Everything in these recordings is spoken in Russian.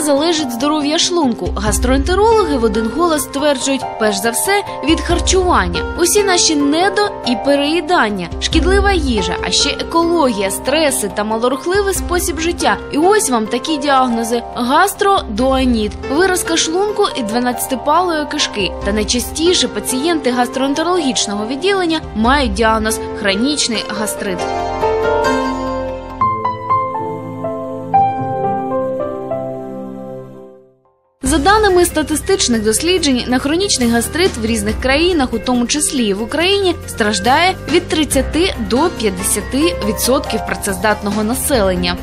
Залежить здоров'я шлунку? Гастроентерологи в один голос стверджують, перш за все, від харчування. Усі наші недо і переїдання, шкідлива їжа, а ще екологія, стреси та малорухливий спосіб життя. І ось вам такі діагнози: гастродуаніт, виразка шлунку і 12-палої кишки. Та найчастіше пацієнти гастроентерологічного відділення мають діагноз хронічний гастрит. За даними статистичних досліджень, на хронічний гастрит в різних країнах, у тому числі і в Україні, страждає від 30 до 50% працездатного населення.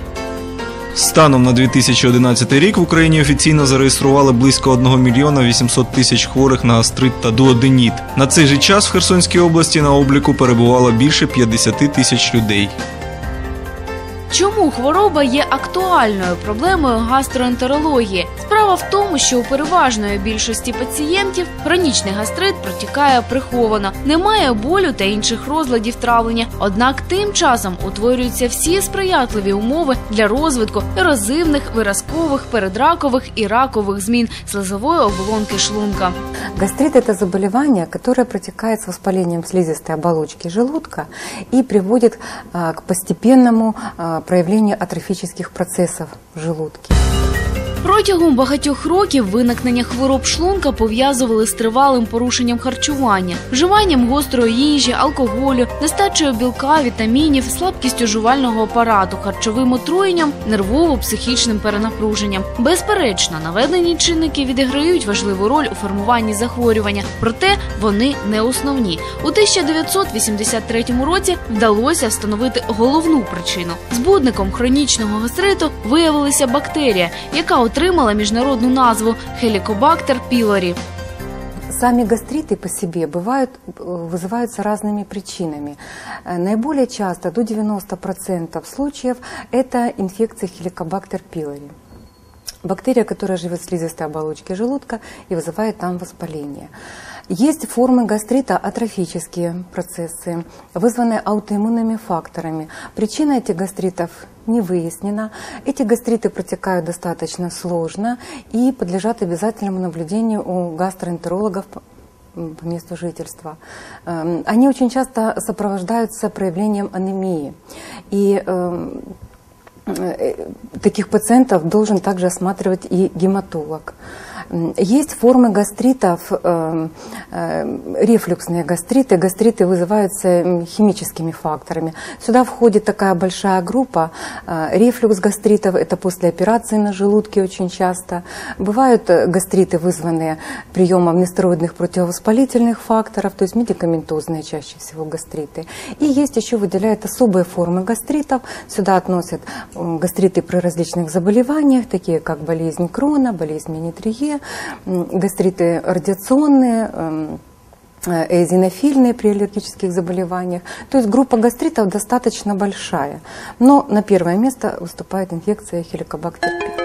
Станом на 2011 рік в Україні офіційно зареєстрували близько 1 мільйона 800 тисяч хворих на гастрит та дуоденіт. На цей же час в Херсонській області на обліку перебувало більше 50 тисяч людей. Чому хвороба є актуальною проблемою гастроентерології? Справа в тому, що у переважної більшості пацієнтів хронічний гастрит протікає приховано, немає болю та інших розладів травлення. Однак тим часом утворюються всі сприятливі умови для розвитку ерозивних, виразкових, передракових і ракових змін слизової оболонки шлунка. Гастрит – это заболевание, которое протекает с воспалением слизистой оболочки желудка и приводит к постепенному проявлению атрофических процессов в желудке. Протягом багатьох років виникнення хвороб шлунка пов'язували з тривалим порушенням харчування, вживанням гострої їжі, алкоголю, нестачею білка, вітамінів, слабкістю жувального апарату, харчовим отруєнням, нервово-психічним перенапруженням. Безперечно, наведені чинники відіграють важливу роль у формуванні захворювання, проте вони не основні. У 1983 році вдалося встановити головну причину. Збудником хронічного гастриту виявилася бактерія, яка отримала міжнародну назву Helicobacter pylori. Сами гастриты по себе бывают, вызываются разными причинами. Э, Наиболее часто, до 90% случаев, это инфекция Helicobacter pylori. Бактерия, которая живет в слизистой оболочке желудка и вызывает там воспаление. Есть формы гастрита, атрофические процессы, вызванные аутоиммунными факторами. Причина этих гастритов не выяснена. Эти гастриты протекают достаточно сложно и подлежат обязательному наблюдению у гастроэнтерологов по месту жительства. Эм, Они очень часто сопровождаются проявлением анемии. И эм, э, таких пациентов должен также осматривать и гематолог. Есть формы гастритов, э, э, рефлюксные гастриты. Гастриты вызываются химическими факторами. Сюда входит такая большая группа. Э, Рефлюкс гастритов – это после операции на желудке очень часто. Бывают э, гастриты, вызванные приемом нестероидных противовоспалительных факторов, то есть медикаментозные чаще всего гастриты. И есть еще выделяют особые формы гастритов. Сюда относят гастриты при различных заболеваниях, такие как болезнь Крона, болезнь Менетрие, м, гастриты радиационные, эм, э, эозинофильные при аллергических заболеваниях. То есть группа гастритов достаточно большая. Но на первое место выступает инфекция хеликобактер пи.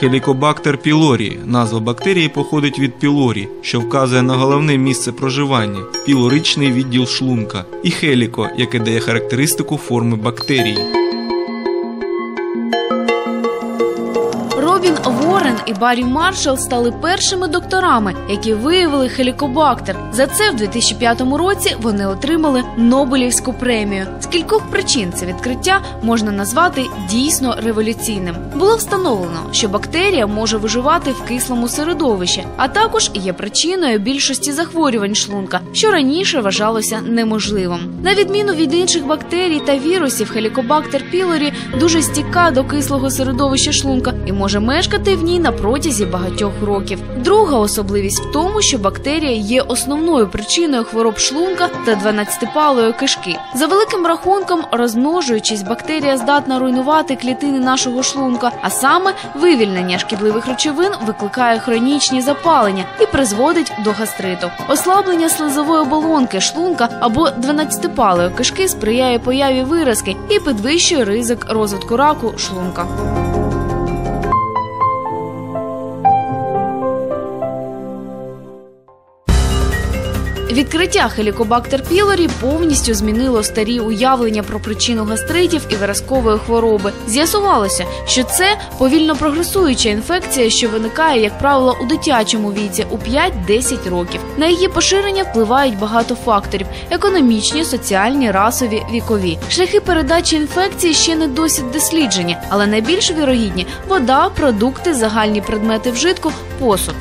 Хелікобактер пілорі. Назва бактерії походить від пілорі, що вказує на головне місце проживання пілоричний відділ шлунка, і хеліко, яке дає характеристику форми бактерії. І Баррі Маршалл стали першими докторами, які виявили хелікобактер. За це в 2005 році вони отримали Нобелівську премію. З кількох причин це відкриття можна назвати дійсно революційним. Було встановлено, що бактерія може виживати в кислому середовищі, а також є причиною більшості захворювань шлунка, що раніше вважалося неможливим. На відміну від інших бактерій та вірусів, хелікобактер пілорі дуже стіка до кислого середовища шлунка і може мешкати в ній на протязі багатьох років. Друга особливість в тому, що бактерія є основною причиною хвороб шлунка та 12-палої кишки. За великим рахунком, розмножуючись, бактерія здатна руйнувати клітини нашого шлунка, а саме вивільнення шкідливих речовин викликає хронічні запалення і призводить до гастриту. Ослаблення слизової оболонки шлунка або 12-палої кишки сприяє появі виразки і підвищує ризик розвитку раку шлунка. Відкриття хелікобактер пілорі повністю змінило старі уявлення про причину гастритів і виразкової хвороби. З'ясувалося, що це повільно прогресуюча інфекція, що виникає, як правило, у дитячому віці у 5-10 років. На її поширення впливають багато факторів: економічні, соціальні, расові, вікові. Шляхи передачі інфекції ще не досить досліджені, але найбільш вірогідні вода, продукти, загальні предмети вжитку, посуд.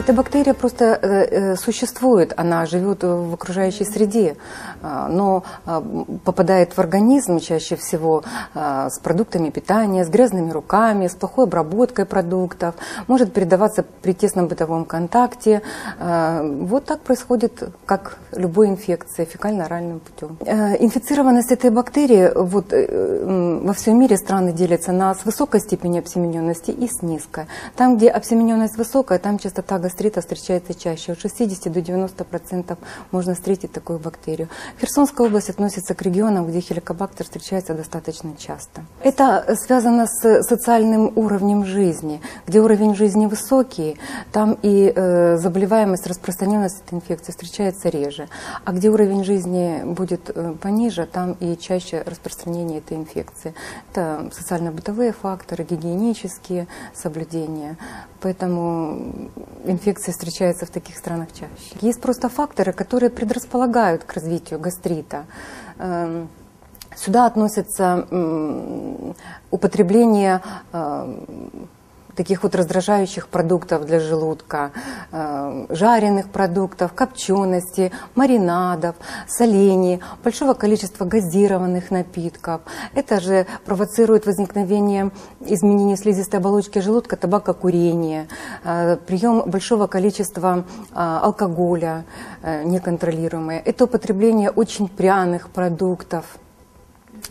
Эта бактерия просто э, э, существует, она живет в окружающей среде, но а, попадает в организм чаще всего а, с продуктами питания, с грязными руками, с плохой обработкой продуктов, может передаваться при тесном бытовом контакте. А, Вот так происходит, как любой инфекции, фекально-оральным путем. Инфицированность этой бактерии вот, э, во всем мире страны делятся на с высокой степенью обсемененности и с низкой. Там, где обсемененность высокая, там частота гастрита встречается чаще. От 60 до 90 процентов можно встретить такую бактерию. Херсонская область относится к регионам, где хеликобактер встречается достаточно часто. Это связано с социальным уровнем жизни. Где уровень жизни высокий, там и э, заболеваемость, распространенность этой инфекции встречается реже. А где уровень жизни будет э, пониже, там и чаще распространение этой инфекции. Это социально-бытовые факторы, гигиенические соблюдения. Поэтому инфекция встречается в таких странах чаще. Есть просто факторы, которые предрасполагают к развитию гастрита. Эм, Сюда относятся м, употребление эм, таких вот раздражающих продуктов для желудка, э, жареных продуктов, копчености, маринадов, солений, большого количества газированных напитков. Это же провоцирует возникновение изменений слизистой оболочки желудка, табакокурение, э, прием большого количества э, алкоголя неконтролируемое. Это употребление очень пряных продуктов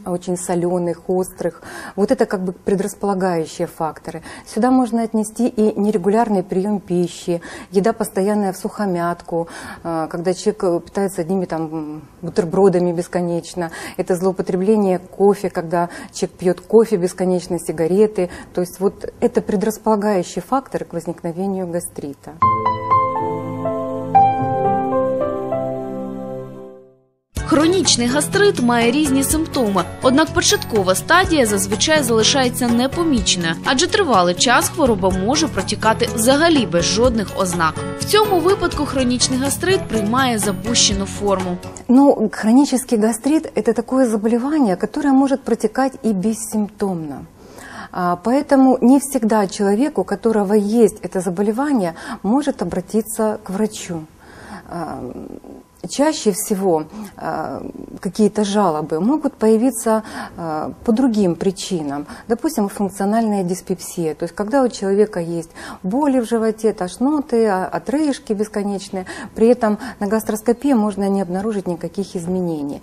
очень соленых, острых. Вот это как бы предрасполагающие факторы. Сюда можно отнести и нерегулярный прием пищи, еда постоянная в сухомятку, э, когда человек э, питается одними там бутербродами бесконечно. Это злоупотребление кофе, когда человек пьет кофе бесконечно, сигареты. То есть вот это предрасполагающие факторы к возникновению гастрита. Хронічний гастрит має різні симптоми, однак початкова стадія зазвичай залишається непоміченою, адже тривалий час хвороба може протікати взагалі без жодних ознак. В цьому випадку хронічний гастрит приймає запущену форму. Ну, хронический гастрит – это такое заболевание, которое может протекать и бессимптомно. А, Поэтому не всегда человек, у которого есть это заболевание, может обратиться к врачу. Чаще всего а, какие-то жалобы могут появиться а, по другим причинам. Допустим, функциональная диспепсия, то есть когда у человека есть боли в животе, тошноты, а- отрыжки бесконечные, при этом на гастроскопии можно не обнаружить никаких изменений.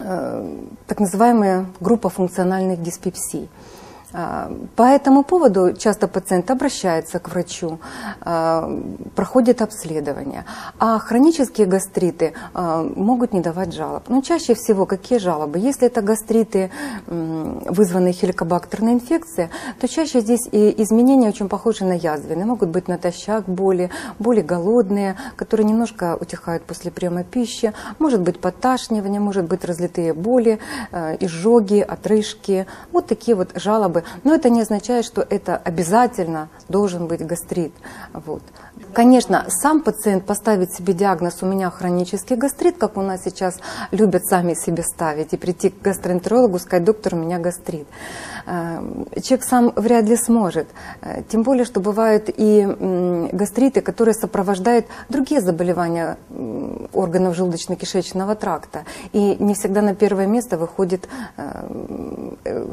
Э, так называемая группа функциональных диспепсий. А, По этому поводу часто пациент обращается к врачу, а, проходит обследование. А хронические гастриты а, могут не давать жалоб. Но чаще всего какие жалобы? Если это гастриты, вызванные хеликобактерной инфекцией, то чаще здесь и изменения очень похожи на язвенные. Могут быть натощак боли, боли голодные, которые немножко утихают после приема пищи. Может быть подташнивание, может быть разлитые боли, изжоги, отрыжки. Вот такие вот жалобы. Но это не означает, что это обязательно должен быть гастрит. Вот. Конечно, сам пациент поставит себе диагноз «у меня хронический гастрит», как у нас сейчас любят сами себе ставить, и прийти к гастроэнтерологу, сказать «доктор, у меня гастрит». Э, Человек сам вряд ли сможет. Э, Тем более, что бывают и гастриты, которые сопровождают другие заболевания органов желудочно-кишечного тракта. И не всегда на первое место выходит э,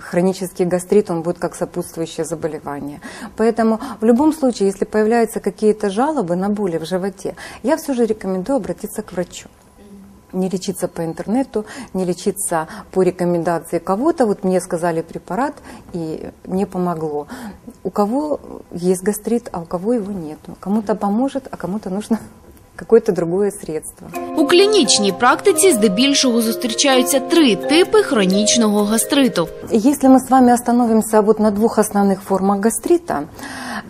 хронический гастрит, он будет как сопутствующее заболевание. Поэтому в любом случае, если появляются какие-то жалобы на боли в животе, я все же рекомендую обратиться к врачу не лечиться по интернету, не лечиться по рекомендации кого-то. Вот мне сказали препарат, и мне помогло. У кого есть гастрит, а у кого его нет. Кому-то поможет, а кому-то нужно какое-то другое средство. У клінічній практиці здебільшого зустрічаються три типи хронічного гастриту. Если мы с вами остановимся вот на двух основных формах гастрита,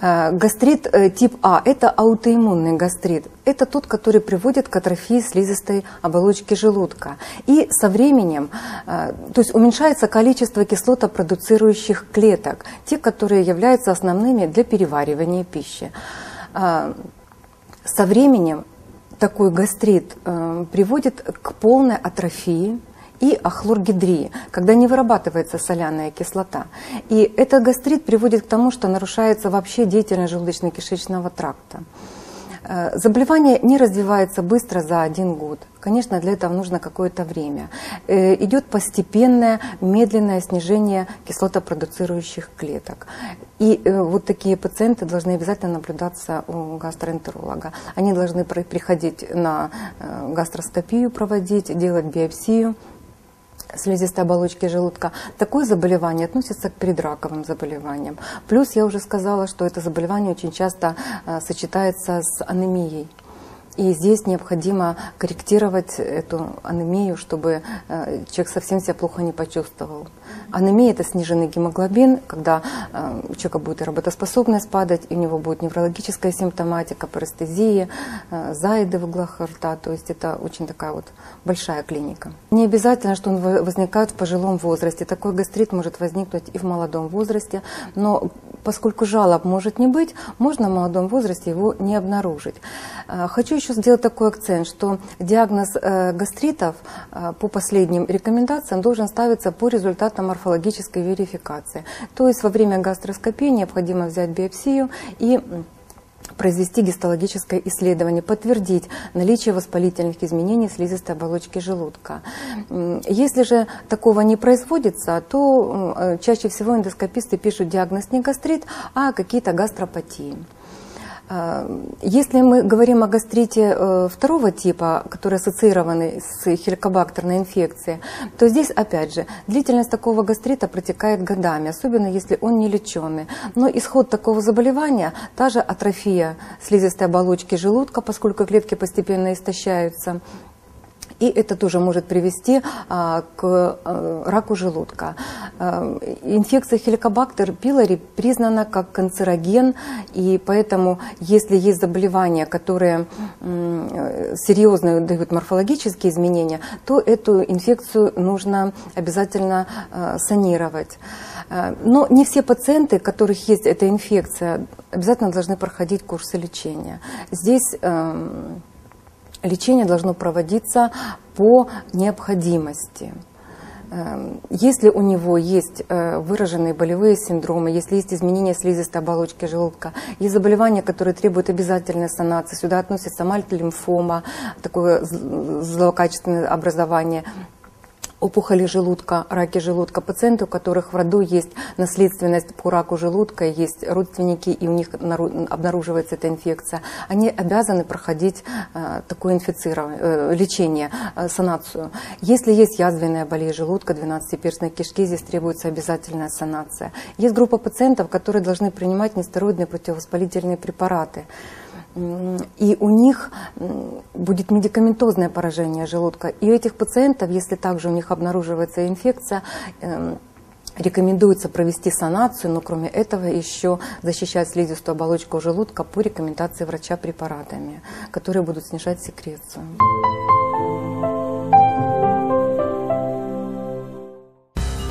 э, гастрит э, тип А – это аутоиммунный гастрит. Это тот, который приводит к атрофии слизистой оболочки желудка. И со временем, э, то есть уменьшается количество кислотопродуцирующих клеток, те, которые являются основными для переваривания пищи. Э, Со временем такой гастрит э, приводит к полной атрофии и ахлоргидрии, когда не вырабатывается соляная кислота. И этот гастрит приводит к тому, что нарушается вообще деятельность желудочно-кишечного тракта. Э, Заболевание не развивается быстро за один год. Конечно, для этого нужно какое-то время. Э, Идет постепенное, медленное снижение кислотопродуцирующих клеток. И э, вот такие пациенты должны обязательно наблюдаться у гастроэнтеролога. Они должны при- приходить на гастроскопию проводить, делать биопсию слизистой оболочки желудка. Такое заболевание относится к предраковым заболеваниям. Плюс я уже сказала, что это заболевание очень часто э, сочетается с анемией. И здесь необходимо корректировать эту анемию, чтобы э, человек совсем себя плохо не почувствовал. Анемия – это сниженный гемоглобин, когда э, у человека будет и работоспособность падать, и у него будет неврологическая симптоматика, парестезия, э, заиды в углах рта. То есть это очень такая вот большая клиника. Не обязательно, что он во- возникает в пожилом возрасте. Такой гастрит может возникнуть и в молодом возрасте, но поскольку жалоб может не быть, можно в молодом возрасте его не обнаружить. Э, Хочу еще сделать такой акцент, что диагноз гастритов по последним рекомендациям должен ставиться по результатам морфологической верификации. То есть во время гастроскопии необходимо взять биопсию и произвести гистологическое исследование, подтвердить наличие воспалительных изменений слизистой оболочки желудка. Если же такого не производится, то э, чаще всего эндоскописты пишут диагноз не гастрит, а какие-то гастропатии. Э, Если мы говорим о гастрите э, второго типа, который ассоциированы с хеликобактерной инфекцией, то здесь, опять же, длительность такого гастрита протекает годами, особенно если он не леченый. Но исход такого заболевания, та же атрофия слизистой оболочки желудка, поскольку клетки постепенно истощаются, и это тоже может привести а, к а, раку желудка. А, инфекция хеликобактер пилори признана как канцероген, и поэтому, если есть заболевания, которые э, серьезно дают морфологические изменения, то эту инфекцию нужно обязательно а, санировать. Но не все пациенты, у которых есть эта инфекция, обязательно должны проходить курсы лечения. Здесь эм, лечение должно проводиться по необходимости. Эм, Если у него есть э, выраженные болевые синдромы, если есть изменения слизистой оболочки желудка, есть заболевания, которые требуют обязательной санации, сюда относятся мальтолимфома, такое зл- злокачественное образование, опухоли желудка, раки желудка, пациенты, у которых в роду есть наследственность по раку желудка, есть родственники, и у них нару- обнаруживается эта инфекция, они обязаны проходить э, такое инфицирование, э, лечение, э, санацию. Если есть язвенная болезнь желудка, 12-перстной кишки, здесь требуется обязательная санация. Есть группа пациентов, которые должны принимать нестероидные противовоспалительные препараты. И у них будет медикаментозное поражение желудка. И у этих пациентов, если также у них обнаруживается инфекция, эм, рекомендуется провести санацию, но кроме этого еще защищать слизистую оболочку желудка по рекомендации врача препаратами, которые будут снижать секрецию.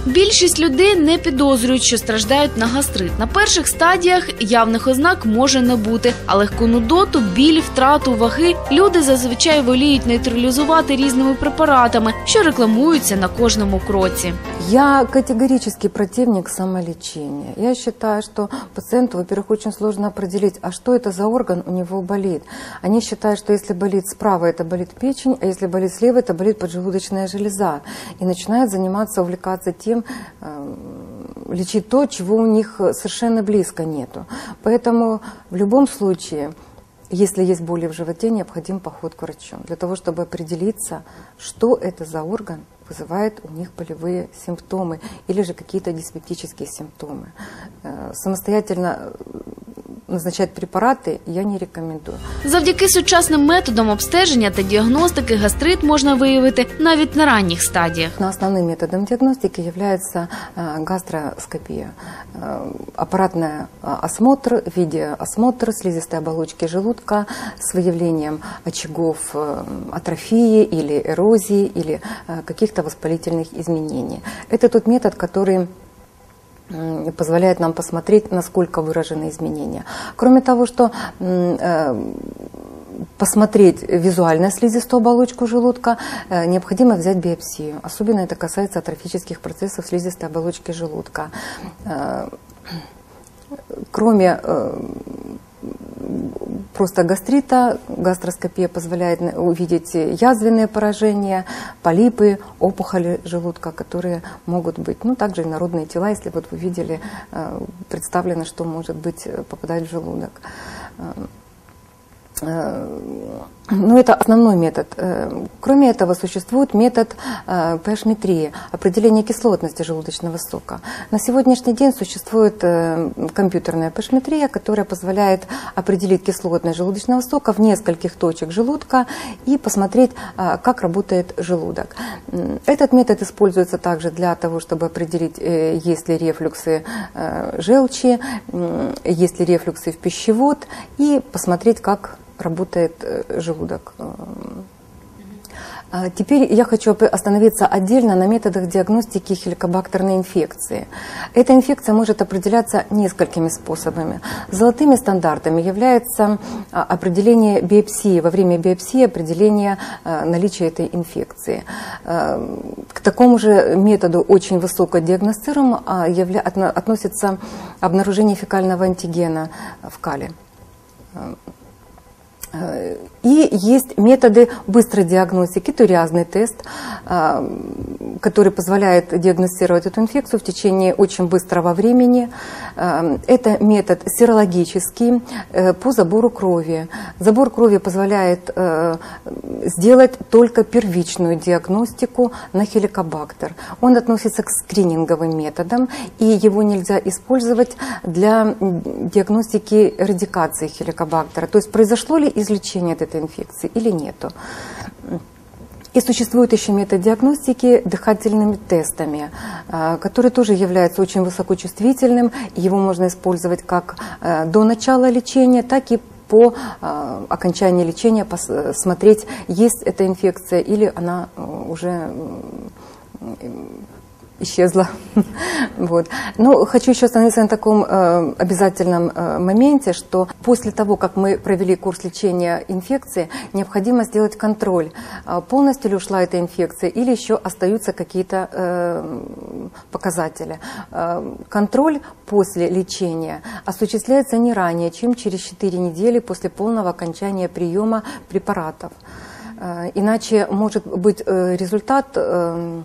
Більшість людей не підозрюють, що страждають на гастрит. На перших стадіях явних ознак може не бути, а легку нудоту, біль, втрату ваги люди зазвичай воліють нейтралізувати різними препаратами, що рекламуються на кожному кроці. Я категорический противник самолечения. Я считаю, что пациенту, во-первых, очень сложно определить, а что это за орган у него болит. Они считают, что если болит справа, это болит печень, а если болит слева, это болит поджелудочная железа. И начинают заниматься, увлекаться тем, э, лечить то, чего у них совершенно близко нету. Поэтому в любом случае если есть боли в животе, необходим поход к врачу для того, чтобы определиться, что это за орган вызывает у них болевые симптомы или же какие-то диспептические симптомы. Э, Самостоятельно э, назначать препараты я не рекомендую. Завдяки сучасним методам обстеження та діагностики гастрит можна виявити навіть на ранніх стадіях. Но основным методом диагностики является э, гастроскопия. Э, Аппаратный э, осмотр в виде осмотра слизистой оболочки желудка с выявлением очагов э, атрофии или эрозии или э, каких-то воспалительных изменений. Это тот метод, который м, позволяет нам посмотреть, насколько выражены изменения. Кроме того, что э, посмотреть визуально слизистую оболочку желудка, э, необходимо взять биопсию. Особенно это касается атрофических процессов слизистой оболочки желудка. Э, Кроме просто гастрита, гастроскопия позволяет увидеть язвенные поражения, полипы, опухоли желудка, которые могут быть, ну, также и народные тела, если вот вы видели, э, представлено, что может быть э, попадать в желудок. Э, Э, Ну, это основной метод. Э, Кроме этого, существует метод э, pH-метрии, определения кислотности желудочного сока. На сегодняшний день существует э, компьютерная pH-метрия, которая позволяет определить кислотность желудочного сока в нескольких точек желудка и посмотреть, э, как работает желудок. Этот метод используется также для того, чтобы определить, э, есть ли рефлюксы э, желчи, есть ли рефлюксы в пищевод и посмотреть, как работает э, желудок. Эм, а Теперь я хочу остановиться отдельно на методах диагностики хеликобактерной инфекции. Эта инфекция может определяться несколькими способами. Золотыми стандартами является а, определение биопсии, во время биопсии определение а, наличия этой инфекции. А, К такому же методу очень высокодиагностируем явля- отно- относится обнаружение фекального антигена в кале. И есть методы быстрой диагностики, туриазный тест, а, который позволяет диагностировать эту инфекцию в течение очень быстрого времени. А, Это метод серологический э, по забору крови. Забор крови позволяет э, сделать только первичную диагностику на хеликобактер. Он относится к скрининговым методам, и его нельзя использовать для диагностики радикации хеликобактера. То есть произошло ли излечение от этой инфекции или нету. И существует еще метод диагностики дыхательными тестами, а, который тоже является очень высокочувствительным. Его можно использовать как а, до начала лечения, так и по а, окончании лечения пос- смотреть, есть эта инфекция или она уже исчезла. вот. Но хочу еще остановиться на таком э, обязательном э, моменте, что после того, как мы провели курс лечения инфекции, необходимо сделать контроль, а полностью ли ушла эта инфекция или еще остаются какие-то э, показатели. Э, контроль после лечения осуществляется не ранее, чем через 4 недели после полного окончания приема препаратов. Э, Иначе может быть э, результат э,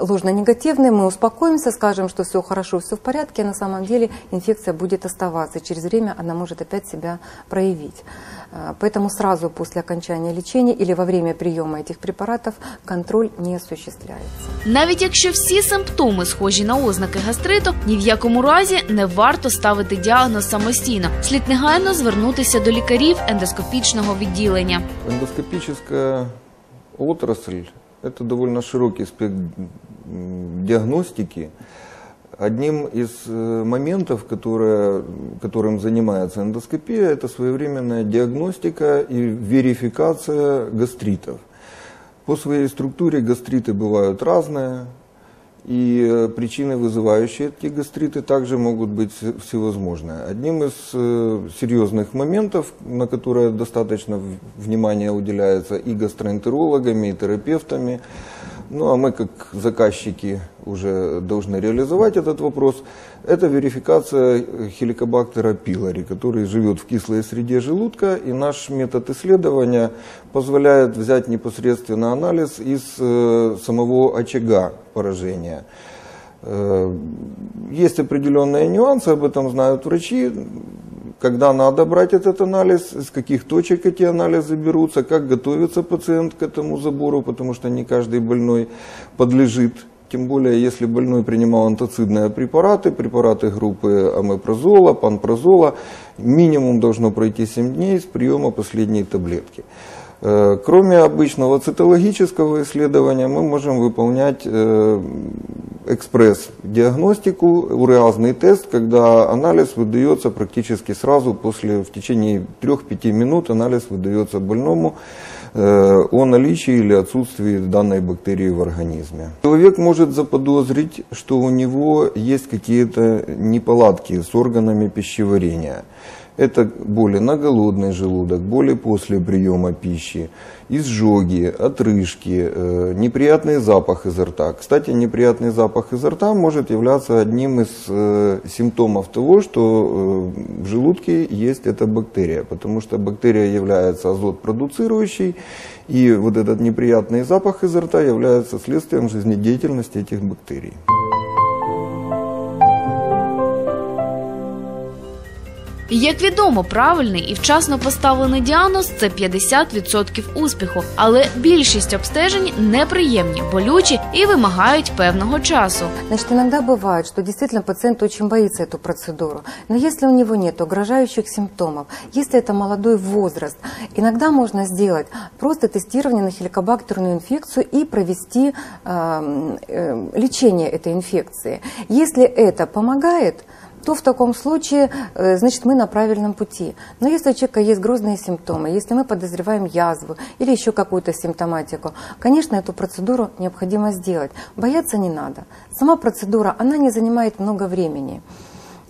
ложно-негативный, мы успокоимся, скажем, что все хорошо, все в порядке, а на самом деле инфекция будет оставаться. Через время она может опять себя проявить. Э, Поэтому сразу после окончания лечения или во время приема этих препаратов контроль не осуществляется. Навіть якщо всі симптоми схожі на ознаки гастриту, ні в якому разі не варто ставити діагноз самостійно. Слід негайно звернутися до лікарів ендоскопічного відділення. Эндоскопическая отрасль – это довольно широкий спектр диагностики. Одним из э, моментов, которые, которым занимается эндоскопия, это своевременная диагностика и верификация гастритов. По своей структуре гастриты бывают разные, и э, причины, вызывающие эти гастриты, также могут быть все- всевозможные. Одним из э, серьезных моментов, на которые достаточно внимания уделяется и гастроэнтерологами, и терапевтами, ну а мы как заказчики уже должны реализовать этот вопрос, это верификация хеликобактера пилори, который живет в кислой среде желудка, и наш метод исследования позволяет взять непосредственно анализ из э, самого очага поражения. Э, Есть определенные нюансы, об этом знают врачи, когда надо брать этот анализ, из каких точек эти анализы берутся, как готовится пациент к этому забору, потому что не каждый больной подлежит тем более если больной принимал антацидные препараты, препараты группы амепрозола, панпрозола, минимум должно пройти 7 дней с приема последней таблетки. Э, Кроме обычного цитологического исследования, мы можем выполнять э, экспресс-диагностику, уреазный тест, когда анализ выдается практически сразу после, в течение 3-5 минут анализ выдается больному э, о наличии или отсутствии данной бактерии в организме. Человек может заподозрить, что у него есть какие-то неполадки с органами пищеварения. Это боли на голодный желудок, боли после приема пищи, изжоги, отрыжки, э, неприятный запах изо рта. Кстати, неприятный запах изо рта может являться одним из э, симптомов того, что э, в желудке есть эта бактерия, потому что бактерия является азот продуцирующей, и вот этот неприятный запах изо рта является следствием жизнедеятельности этих бактерий. Як відомо, правильний і вчасно поставлений діагноз це 50% успіху, але більшість обстежень неприємні, болючі і вимагають певного часу. Значит, иногда бывает, что действительно пациент очень боится эту процедуру. Но если у него нет угрожающих симптомов, если это молодой возраст, иногда можно сделать просто тестирование на хеликобактерную инфекцию и провести э, э, лечение этой инфекции. Если это помогает, то в таком случае, э, значит, мы на правильном пути. Но если у человека есть грозные симптомы, если мы подозреваем язву или еще какую-то симптоматику, конечно, эту процедуру необходимо сделать. Бояться не надо. Сама процедура, она не занимает много времени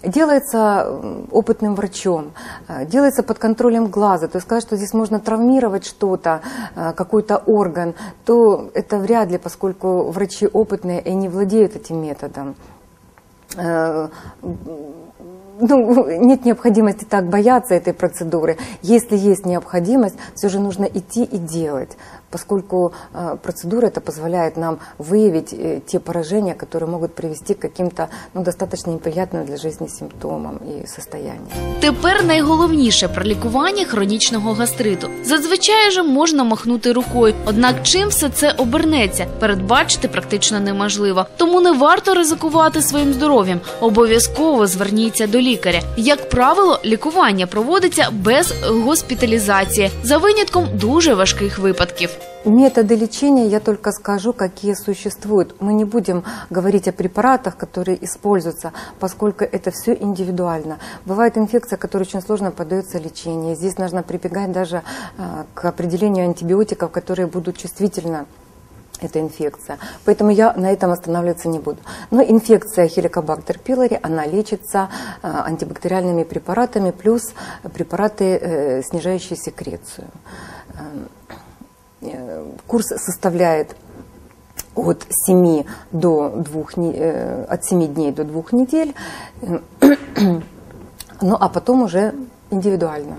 делается опытным врачом, э, делается под контролем глаза. То есть сказать, что здесь можно травмировать что-то, э, какой-то орган, то это вряд ли, поскольку врачи опытные и не владеют этим методом. Э, ну, нет необходимости так бояться этой процедуры. Если есть необходимость, все же нужно идти и делать, поскольку э, процедура это позволяет нам выявить э, те поражения, которые могут привести к каким-то ну, достаточно неприятным для жизни симптомам и состояниям. Тепер найголовніше про лікування хронічного гастриту. Зазвичай же можна махнути рукою, однак чим все це обернеться, передбачити практично неможливо. Тому не варто ризикувати своїм здоров'ям. Обов'язково зверніться до лікаря. Як правило, лікування проводиться без госпіталізації за винятком дуже важких випадків. Методы лечения я только скажу, какие существуют. Мы не будем говорить о препаратах, которые используются, поскольку это все индивидуально. Бывает инфекция, которая очень сложно поддается лечению. Здесь нужно прибегать даже а, к определению антибиотиков, которые будут чувствительно эта инфекция. Поэтому я на этом останавливаться не буду. Но инфекция хеликобактер пилори, она лечится а, антибактериальными препаратами плюс препараты, э, снижающие секрецию. Э, Курс составляет от 7 до 2, от 7 дней до 2 недель, ну а потом уже индивидуально.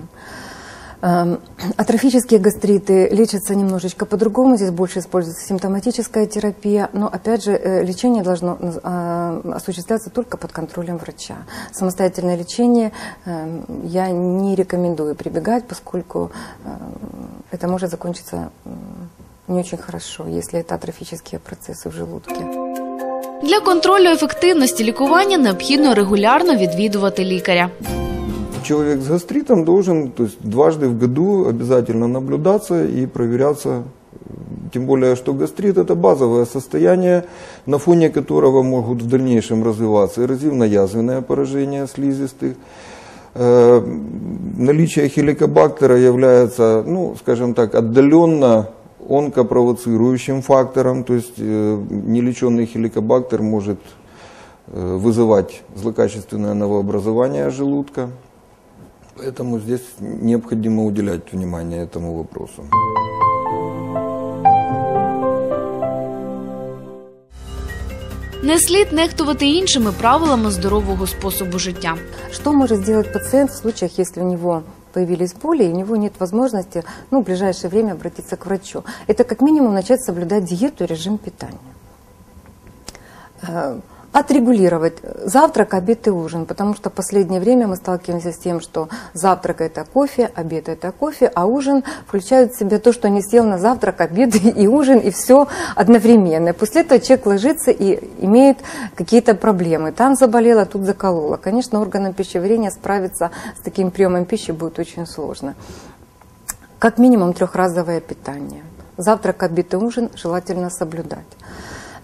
Эм, Атрофические гастриты лечатся немножечко по-другому, здесь больше используется симптоматическая терапия, но опять же э, лечение должно э, осуществляться только под контролем врача. Самостоятельное лечение э, я не рекомендую прибегать, поскольку э, это может закончиться м, не очень хорошо, если это атрофические процессы в желудке. Для контролю ефективності лікування необхідно регулярно відвідувати лікаря. Человек с гастритом должен то есть, дважды в году обязательно наблюдаться и проверяться. Тем более, что гастрит это базовое состояние, на фоне которого могут в дальнейшем развиваться эрозивно-язвенное поражение слизистых. Э, Наличие хеликобактера является, ну, скажем так, отдаленно онкопровоцирующим фактором, то есть э, нелеченный хеликобактер может э, вызывать злокачественное новообразование желудка. Поэтому здесь необходимо уделять внимание этому вопросу. Не слід нехтувати іншими правилами здорового способу життя. Что может сделать пациент в случаях, если у него появились боли, и у него нет возможности ну, в ближайшее время обратиться к врачу? Это как минимум начать соблюдать диету и режим питания. Отрегулировать завтрак, обед и ужин, потому что в последнее время мы сталкиваемся с тем, что завтрак это кофе, обед это кофе, а ужин включает в себя то, что не съел на завтрак, обед и ужин, и все одновременно. После этого человек ложится и имеет какие-то проблемы. Там заболела, тут заколола. Конечно, органам пищеварения справиться с таким приемом пищи будет очень сложно. Как минимум трехразовое питание. Завтрак, обед и ужин желательно соблюдать.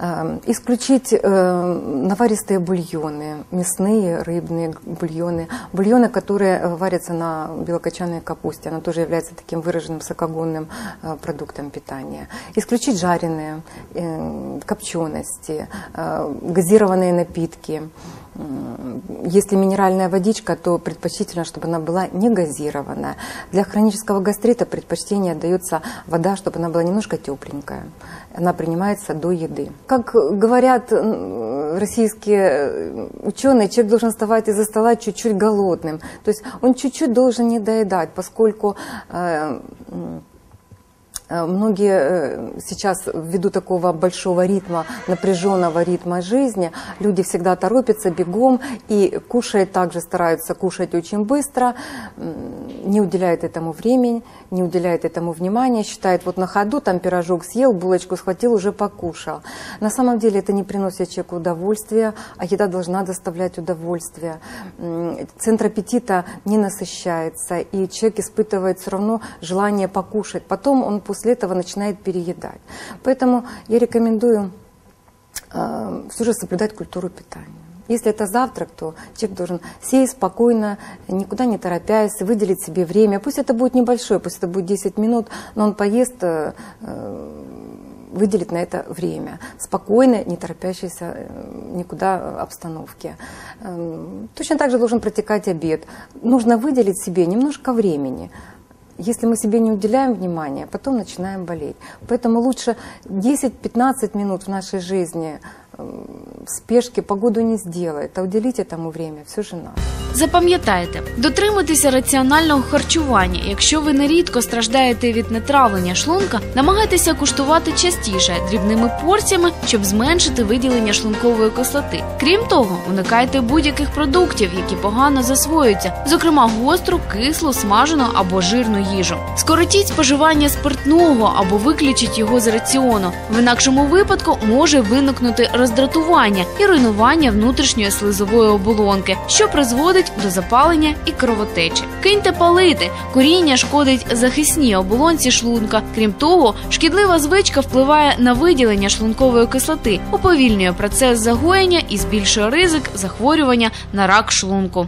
Эм, исключить э, наваристые бульоны, мясные, рыбные бульоны, бульоны, которые э, варятся на белокочанной капусте, она тоже является таким выраженным высокогонным э, продуктом питания. Исключить жареные, копчености, газированные напитки. Если минеральная водичка, то предпочтительно, чтобы она была не газированная. Для хронического гастрита предпочтение дается вода, чтобы она была немножко тепленькая. Она принимается до еды. Как говорят российские ученые, человек должен вставать из-за стола чуть-чуть голодным. То есть он чуть-чуть должен не доедать, поскольку э, Э, многие э, сейчас ввиду такого большого ритма, напряженного ритма жизни, люди всегда торопятся бегом и кушают также, стараются кушать очень быстро, не уделяют этому времени, не уделяет этому внимания, считает вот на ходу, там пирожок съел, булочку схватил, уже покушал. На самом деле это не приносит человеку удовольствия, а еда должна доставлять удовольствие. Центр аппетита не насыщается, и человек испытывает все равно желание покушать. Потом он после этого начинает переедать. Поэтому я рекомендую э, все же соблюдать культуру питания. Если это завтрак, то человек должен сесть спокойно, никуда не торопясь, выделить себе время. Пусть это будет небольшое, пусть это будет 10 минут, но он поест, э, выделит на это время. Спокойно, не торопящейся э, никуда обстановке. Эм, точно так же должен протекать обед. Нужно выделить себе немножко времени. Если мы себе не уделяем внимания, потом начинаем болеть. Поэтому лучше 10-15 минут в нашей жизни спешки погоду не сделает, а уделіть тому время, все же надо. Запам'ятайте, дотримуйтеся раціонального харчування. Якщо ви нерідко страждаєте від нетравлення шлунка, намагайтеся куштувати частіше дрібними порціями, щоб зменшити виділення шлункової кислоти. Крім того, уникайте будь-яких продуктів, які погано засвоюються, зокрема гостру, кислу, смажену або жирну їжу. Скоротіть споживання спиртного або виключіть його з раціону. В інакшому випадку може виникнути роздратування і руйнування внутрішньої слизової оболонки, що призводить до запалення і кровотечі. Киньте палити, коріння шкодить захисній оболонці шлунка. Крім того, шкідлива звичка впливає на виділення шлункової кислоти, уповільнює процес загоєння і збільшує ризик захворювання на рак шлунку.